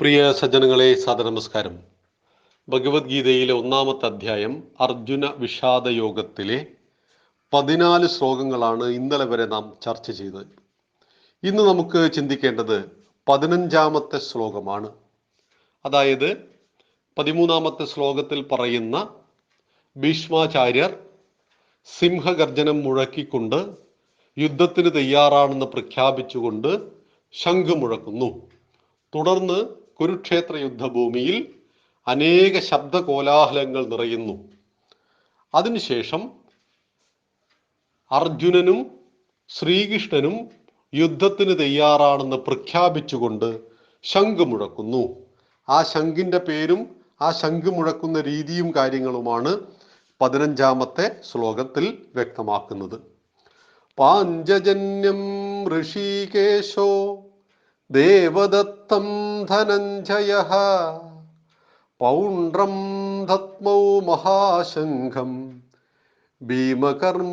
പ്രിയ സജ്ജനങ്ങളെ സാദനമസ്കാരം ഭഗവത്ഗീതയിലെ ഒന്നാമത്തെ അധ്യായം അർജുന വിഷാദ യോഗത്തിലെ പതിനാല് ശ്ലോകങ്ങളാണ് ഇന്നലെ വരെ നാം ചർച്ച ചെയ്തത്. ഇന്ന് നമുക്ക് ചിന്തിക്കേണ്ടത് പതിനഞ്ചാമത്തെ ശ്ലോകമാണ്. അതായത് പതിമൂന്നാമത്തെ ശ്ലോകത്തിൽ പറയുന്ന ഭീഷ്മാചാര്യർ സിംഹഗർജനം മുഴക്കിക്കൊണ്ട് യുദ്ധത്തിന് തയ്യാറാണെന്ന് പ്രഖ്യാപിച്ചുകൊണ്ട് ശംഖ് മുഴക്കുന്നു. തുടർന്ന് കുരുക്ഷേത്ര യുദ്ധഭൂമിയിൽ അനേക ശബ്ദ കോലാഹലങ്ങൾ നിറയുന്നു. അതിനുശേഷം അർജുനനും ശ്രീകൃഷ്ണനും യുദ്ധത്തിന് തയ്യാറാണെന്ന് പ്രഖ്യാപിച്ചുകൊണ്ട് ശംഖ് മുഴക്കുന്നു. ആ ശംഖിന്റെ പേരും ആ ശംഖ് മുഴക്കുന്ന രീതിയും കാര്യങ്ങളുമാണ് പതിനഞ്ചാമത്തെ ശ്ലോകത്തിൽ വ്യക്തമാക്കുന്നത്. പാഞ്ചജന്യം ഋഷികേശോ ദേവദത്തം ധനഞ്ജയ. പൗണ്ട്രം ധത്മൗ മഹാശംഖം. ഭീമകർമാവൃകോദര.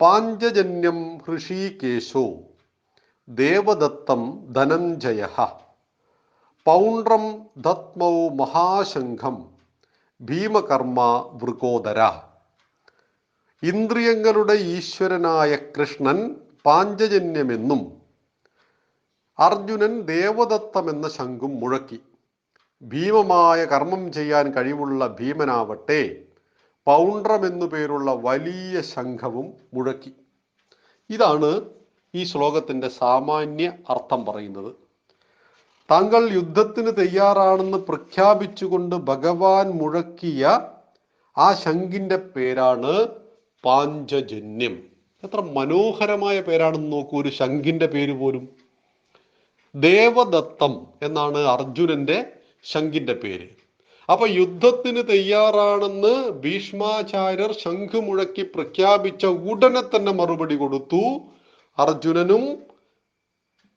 പാഞ്ചജന്യം ഹൃഷീകേശോ. ദേവദത്തം ധനഞ്ജയ. പൗണ്ട്രം ധത്മൗ മഹാശംഖം. ഭീമകർമ്മ വൃകോദര. ഇന്ദ്രിയങ്ങളുടെ ഈശ്വരനായ കൃഷ്ണൻ പാഞ്ചജന്യമെന്നും അർജുനൻ ദേവദത്തം എന്ന ശംഖും മുഴക്കി. ഭീമമായ കർമ്മം ചെയ്യാൻ കഴിവുള്ള ഭീമനാവട്ടെ പൗണ്ട്രമെന്നു പേരുള്ള വലിയ ശംഖവും മുഴക്കി. ഇതാണ് ഈ ശ്ലോകത്തിന്റെ സാമാന്യ അർത്ഥം പറയുന്നത്. താങ്കൾ യുദ്ധത്തിന് തയ്യാറാണെന്ന് പ്രഖ്യാപിച്ചുകൊണ്ട് ഭഗവാൻ മുഴക്കിയ ആ ശംഖിന്റെ പേരാണ് പാഞ്ചജന്യം. എത്ര മനോഹരമായ പേരാണെന്ന് നോക്കൂ. ഒരു ശംഖിന്റെ പേര് പോലും. ദേവദത്തം എന്നാണ് അർജുനന്റെ ശംഖിന്റെ പേര്. അപ്പൊ യുദ്ധത്തിന് തയ്യാറാണെന്ന് ഭീഷ്മാചാര്യർ ശംഖ് മുഴക്കി പ്രഖ്യാപിച്ച ഉടനെ തന്നെ മറുപടി കൊടുത്തു. അർജുനനും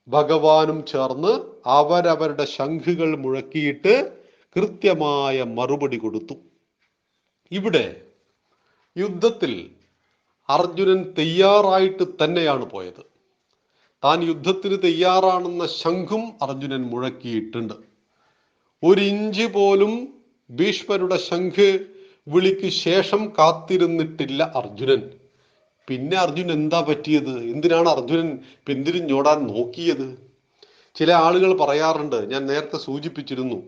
ഭഗവാനും ചേർന്ന് അവരവരുടെ ശംഖുകൾ മുഴക്കിയിട്ട് കൃത്യമായ മറുപടി കൊടുത്തു. ഇവിടെ യുദ്ധത്തിൽ അർജുനൻ തയ്യാറായിട്ട് തന്നെയാണ് പോയത്. താൻ യുദ്ധത്തിന് തയ്യാറാണെന്ന ശംഖും അർജുനൻ മുഴക്കിയിട്ടുണ്ട്. ഒരു ഇഞ്ച് പോലും ഭീഷ്മരുടെ ശംഖ് വിളിക്ക് ശേഷം കാത്തിരുന്നിട്ടില്ല അർജുനൻ. പിന്നെ അർജുൻ എന്താ പറ്റിയത്? എന്തിനാണ് അർജുനൻ പിന്തിരിഞ്ഞോടാൻ നോക്കിയത്? ചില ആളുകൾ പറയാറുണ്ട് ഞാൻ നേരത്തെ സൂചിപ്പിച്ചിരുന്നു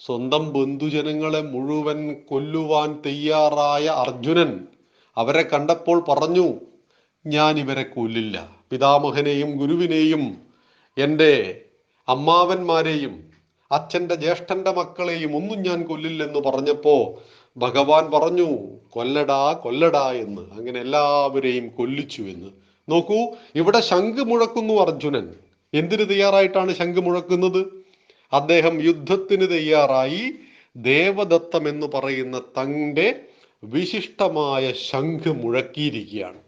സ്വന്തം ബന്ധുജനങ്ങളെ മുഴുവൻ കൊല്ലുവാൻ തയ്യാറായ അർജുനൻ അവരെ കണ്ടപ്പോൾ പറഞ്ഞു ഞാൻ ഇവരെ കൊല്ലില്ല. പിതാമഹനെയും ഗുരുവിനെയും എന്റെ അമ്മാവന്മാരെയും അച്ഛന്റെ ജ്യേഷ്ഠന്റെ മക്കളെയും ഒന്നും ഞാൻ കൊല്ലില്ലെന്ന് പറഞ്ഞപ്പോൾ ഭഗവാൻ പറഞ്ഞു കൊല്ലടാ കൊല്ലടാ എന്ന്. അങ്ങനെ എല്ലാവരെയും കൊല്ലിച്ചു എന്ന്. നോക്കൂ ഇവിടെ ശംഖ് മുഴക്കുന്നു അർജുനൻ. എന്തിനു തയ്യാറായിട്ടാണ് ശംഖ് മുഴക്കുന്നത്? അദ്ദേഹം യുദ്ധത്തിന് തയ്യാറായി ദേവദത്തം എന്ന് പറയുന്ന തന്റെ വിശിഷ്ടമായ ശംഖ് മുഴക്കിയിരിക്കുകയാണ്.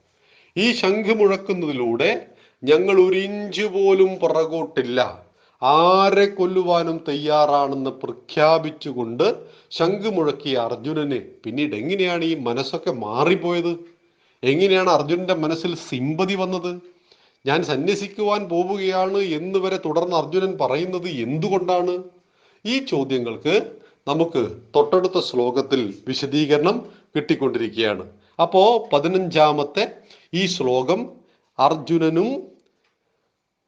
ഈ ശംഖ് മുഴക്കുന്നതിലൂടെ ഞങ്ങൾ ഒരു ഇഞ്ച് പോലും പുറകോട്ടില്ല. ആരെ കൊല്ലുവാനും തയ്യാറാണെന്ന് പ്രഖ്യാപിച്ചുകൊണ്ട് ശംഖ് മുഴക്കിയ അർജുനന് പിന്നീട് എങ്ങനെയാണ് ഈ മനസ്സൊക്കെ മാറിപ്പോയത്? എങ്ങനെയാണ് അർജുനന്റെ മനസ്സിൽ സിമ്പതി വന്നത്? ഞാൻ സന്യസിക്കുവാൻ പോവുകയാണ് എന്ന് വരെ തുടർന്ന് അർജുനൻ പറയുന്നത് എന്തുകൊണ്ടാണ്? ഈ ചോദ്യങ്ങൾക്ക് നമുക്ക് തൊട്ടടുത്ത ശ്ലോകത്തിൽ വിശദീകരണം കിട്ടിക്കൊണ്ടിരിക്കുകയാണ്. അപ്പോ പതിനഞ്ചാമത്തെ ഈ ശ്ലോകം അർജുനനും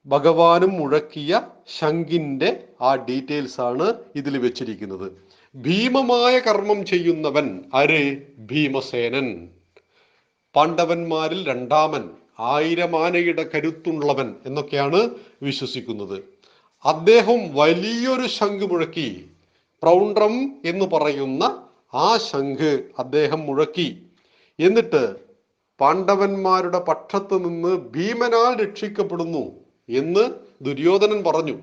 ഭഗവാനും മുഴക്കിയ ശങ്കിന്റെ ആ ഡീറ്റെയിൽസ് ആണ് ഇതിൽ വെച്ചിരിക്കുന്നത്. ഭീമമായ കർമ്മം ചെയ്യുന്നവൻ അര് ഭീമസേനൻ. പാണ്ഡവന്മാരിൽ രണ്ടാമൻ ആയിരം ആനയുടെ കരുത്തുള്ളവൻ എന്നൊക്കെയാണ് വിശ്വസിക്കുന്നത്. അദ്ദേഹം വലിയൊരു ശംഖ് മുഴക്കി പ്രൗണ്ട്രം എന്ന് പറയുന്ന ആ ശംഖ് അദ്ദേഹം മുഴക്കി. എന്നിട്ട് പാണ്ഡവന്മാരുടെ പക്ഷത്ത് നിന്ന് ഭീമനാൽ രക്ഷിക്കപ്പെടുന്നു എന്ന് ദുര്യോധനൻ പറഞ്ഞു.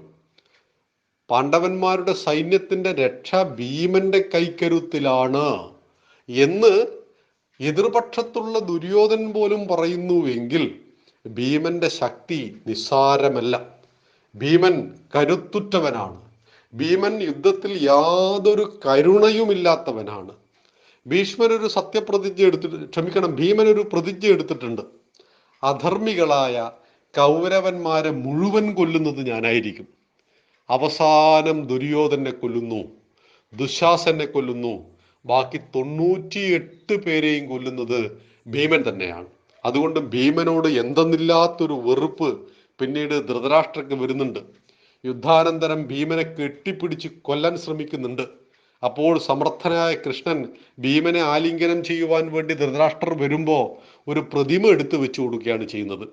പാണ്ഡവന്മാരുടെ സൈന്യത്തിന്റെ രക്ഷ ഭീമന്റെ കൈക്കരുത്തിലാണ് എന്ന് എതിർപക്ഷത്തുള്ള ദുര്യോധനൻ പോലും പറയുന്നുവെങ്കിൽ ഭീമന്റെ ശക്തി നിസ്സാരമല്ല. ഭീമൻ കരുത്തുറ്റവനാണ്. ഭീമൻ യുദ്ധത്തിൽ യാതൊരു കരുണയുമില്ലാത്തവനാണ്. ഭീഷ്മൻ ഒരു സത്യപ്രതിജ്ഞ എടുത്തിട്ട് ക്ഷമിക്കണം ഭീമൻ ഒരു പ്രതിജ്ഞ എടുത്തിട്ടുണ്ട്. അധർമ്മികളായ കൗരവന്മാരെ മുഴുവൻ കൊല്ലുന്നത് ഞാനായിരിക്കും. അവസാനം ദുര്യോധനെ കൊല്ലുന്നു ദുശാസനെ കൊല്ലുന്നു. ബാക്കി തൊണ്ണൂറ്റി എട്ട് പേരെയും കൊല്ലുന്നത് ഭീമൻ തന്നെയാണ്. അതുകൊണ്ട് ഭീമനോട് എന്തെന്നില്ലാത്തൊരു വെറുപ്പ് പിന്നീട് ധൃതരാഷ്ട്രക്ക് വരുന്നുണ്ട്. യുദ്ധാനന്തരം ഭീമനെ കെട്ടിപ്പിടിച്ച് കൊല്ലാൻ ശ്രമിക്കുന്നുണ്ട്. അപ്പോൾ സമർത്ഥനായ കൃഷ്ണൻ ഭീമനെ ആലിംഗനം ചെയ്യുവാൻ വേണ്ടി ധൃതരാഷ്ട്രർ വരുമ്പോൾ ഒരു പ്രതിമ എടുത്തു വെച്ചു കൊടുക്കുകയാണ് ചെയ്യുന്നത്.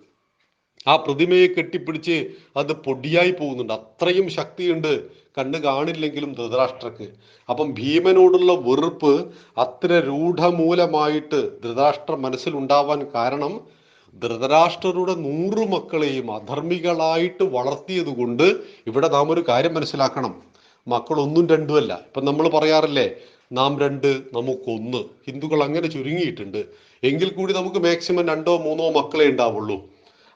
ആ പ്രതിമയെ കെട്ടിപ്പിടിച്ച് അത് പൊടിയായി പോകുന്നുണ്ട്. അത്രയും ശക്തിയുണ്ട് കണ്ണ് കാണില്ലെങ്കിലും ധൃതരാഷ്ട്രക്ക്. അപ്പം ഭീമനോടുള്ള വെറുപ്പ് അത്ര രൂഢമൂലമായിട്ട് ധൃതരാഷ്ട്ര മനസ്സിലുണ്ടാവാൻ കാരണം ധൃതരാഷ്ട്രരുടെ നൂറു മക്കളെയും അധർമ്മികളായിട്ട് വളർത്തിയത് കൊണ്ട് ഇവിടെ നാം ഒരു കാര്യം മനസ്സിലാക്കണം. മക്കളൊന്നും രണ്ടുമല്ല. ഇപ്പം നമ്മൾ പറയാറില്ലേ നാം രണ്ട് നമുക്കൊന്ന്. ഹിന്ദുക്കൾ അങ്ങനെ ചുരുങ്ങിയിട്ടുണ്ട്. എങ്കിൽ കൂടി നമുക്ക് മാക്സിമം രണ്ടോ മൂന്നോ മക്കളെ ഉണ്ടാവുള്ളൂ.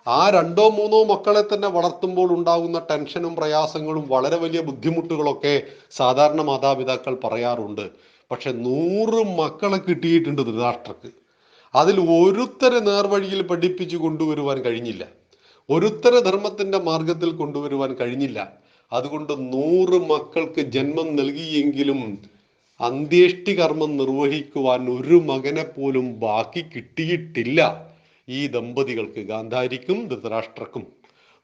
ആ രണ്ടോ മൂന്നോ മക്കളെ തന്നെ വളർത്തുമ്പോൾ ഉണ്ടാകുന്ന ടെൻഷനും പ്രയാസങ്ങളും വളരെ വലിയ ബുദ്ധിമുട്ടുകളൊക്കെ സാധാരണ മാതാപിതാക്കൾ പറയാറുണ്ട്. പക്ഷെ നൂറ് മക്കളെ കിട്ടിയിട്ടുണ്ട് ധൃതരാഷ്ട്രക്ക്. അതിൽ ഒരുത്തരെ നേർവഴിയിൽ പഠിപ്പിച്ചു കൊണ്ടുവരുവാൻ കഴിഞ്ഞില്ല. ഒരുത്തര ധർമ്മത്തിന്റെ മാർഗത്തിൽ കൊണ്ടുവരുവാൻ കഴിഞ്ഞില്ല. അതുകൊണ്ട് നൂറ് മക്കൾക്ക് ജന്മം നൽകിയെങ്കിലും അന്ത്യേഷ്ടി കർമ്മം നിർവഹിക്കുവാൻ ഒരു മകനെ പോലും ബാക്കി കിട്ടിയിട്ടില്ല. ഈ ദമ്പതികൾക്ക് ഗാന്ധാരിക്കും ധൃതരാഷ്ട്രക്കും.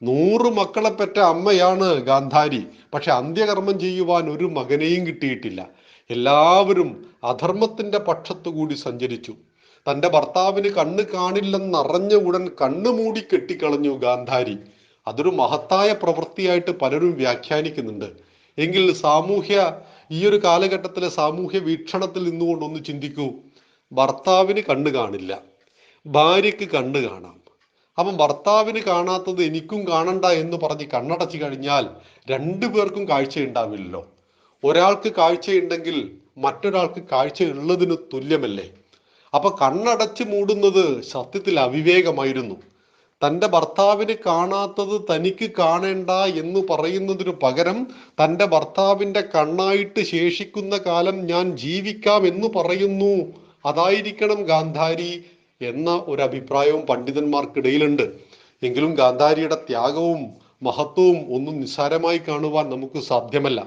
നൂറ് മക്കളെ പെറ്റ അമ്മയാണ് ഗാന്ധാരി. പക്ഷെ അന്ത്യകർമ്മം ചെയ്യുവാൻ ഒരു മകനെയും കിട്ടിയിട്ടില്ല. എല്ലാവരും അധർമ്മത്തിന്റെ പക്ഷത്തു കൂടി സഞ്ചരിച്ചു. തന്റെ ഭർത്താവിന് കണ്ണ് കാണില്ലെന്നറിഞ്ഞ ഉടൻ കണ്ണു മൂടി കെട്ടിക്കളഞ്ഞു ഗാന്ധാരി. അതൊരു മഹത്തായ പ്രവൃത്തിയായിട്ട് പലരും വ്യാഖ്യാനിക്കുന്നുണ്ട്. എങ്കിൽ സാമൂഹ്യ ഈ ഒരു കാലഘട്ടത്തിലെ സാമൂഹ്യ വീക്ഷണത്തിൽ നിന്നുകൊണ്ടൊന്ന് ചിന്തിക്കൂ. ഭർത്താവിന് കണ്ണ് കാണില്ല. ഭാര്യയ്ക്ക് കണ്ണ് കാണാം. അപ്പം ഭർത്താവിന് കാണാത്തത് എനിക്കും കാണണ്ട എന്ന് പറഞ്ഞ് കണ്ണടച്ചു കഴിഞ്ഞാൽ രണ്ടു പേർക്കും കാഴ്ചയുണ്ടാവില്ലല്ലോ. ഒരാൾക്ക് കാഴ്ചയുണ്ടെങ്കിൽ മറ്റൊരാൾക്ക് കാഴ്ചയുള്ളതിന് തുല്യമല്ലേ? അപ്പൊ കണ്ണടച്ച് മൂടുന്നത് സത്യത്തിൽ അവിവേകമായിരുന്നു. തന്റെ ഭർത്താവിനെ കാണാത്തത് തനിക്ക് കാണേണ്ട എന്ന് പറയുന്നതിനു പകരം തന്റെ ഭർത്താവിന്റെ കണ്ണായിട്ട് ശേഷിക്കുന്ന കാലം ഞാൻ ജീവിക്കാം എന്ന് പറയുന്നു. അതായിരിക്കണം ഗാന്ധാരി എന്ന ഒരു അഭിപ്രായവും പണ്ഡിതന്മാർക്കിടയിലുണ്ട്. എങ്കിലും ഗാന്ധാരിയുടെ ത്യാഗവും മഹത്വവും ഒന്നും നിസ്സാരമായി കാണുവാൻ നമുക്ക് സാധ്യമല്ല.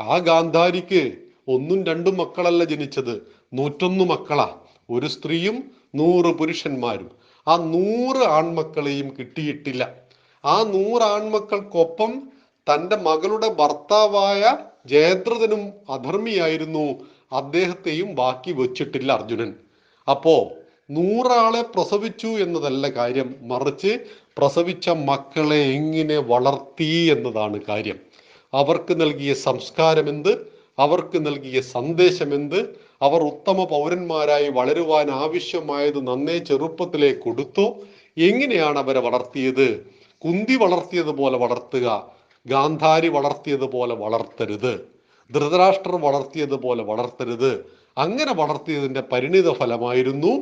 ആ ഗാന്ധാരിക്ക് ഒന്നും രണ്ടും മക്കളല്ല ജനിച്ചത്. നൂറ്റൊന്ന് മക്കളാ. ഒരു സ്ത്രീയും നൂറ് പുരുഷന്മാരും. ആ നൂറ് ആൺമക്കളെയും കിട്ടിയിട്ടില്ല. ആ നൂറ് ആൺമക്കൾക്കൊപ്പം തന്റെ മകളുടെ ഭർത്താവായ ജയദ്രഥനും അധർമ്മിയായിരുന്നു. അദ്ദേഹത്തെയും ബാക്കി വെച്ചിട്ടില്ല അർജുനൻ. അപ്പോ നൂറാളെ പ്രസവിച്ചു എന്നതല്ല കാര്യം. മറിച്ച് പ്രസവിച്ച മക്കളെ എങ്ങനെ വളർത്തി എന്നതാണ് കാര്യം. അവർക്ക് നൽകിയ സംസ്കാരം എന്ത് അവർക്ക് നൽകിയ സന്ദേശം എന്ത് അവർ ഉത്തമ പൗരന്മാരായി വളരുവാൻ ആവശ്യമായത് നന്നേ ചെറുപ്പത്തിലേ കൊടുത്തു. എങ്ങനെയാണ് അവരെ വളർത്തിയത്? കുന്തി വളർത്തിയതുപോലെ വളർത്തുക ഗാന്ധാരി വളർത്തിയതുപോലെ വളർത്തരുത് ധൃതരാഷ്ട്രർ വളർത്തിയതുപോലെ വളർത്തരുത്. അങ്ങനെ വളർത്തിയതിന്റെ പരിണിത ഫലമായിരുന്നു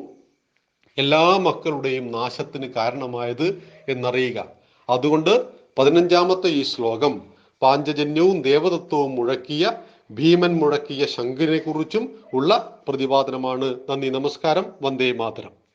എല്ലാ മക്കളുടെയും നാശത്തിന് കാരണമായത് എന്നറിയുക. അതുകൊണ്ട് പതിനഞ്ചാമത്തെ ഈ ശ്ലോകം പാഞ്ചജന്യവും ദേവതത്വവും മുഴക്കിയ ഭീമൻ മുഴക്കിയ ശംഖിനെ കുറിച്ചും ഉള്ള പ്രതിപാദനമാണ്. നന്ദി നമസ്കാരം. വന്ദേ മാതരം.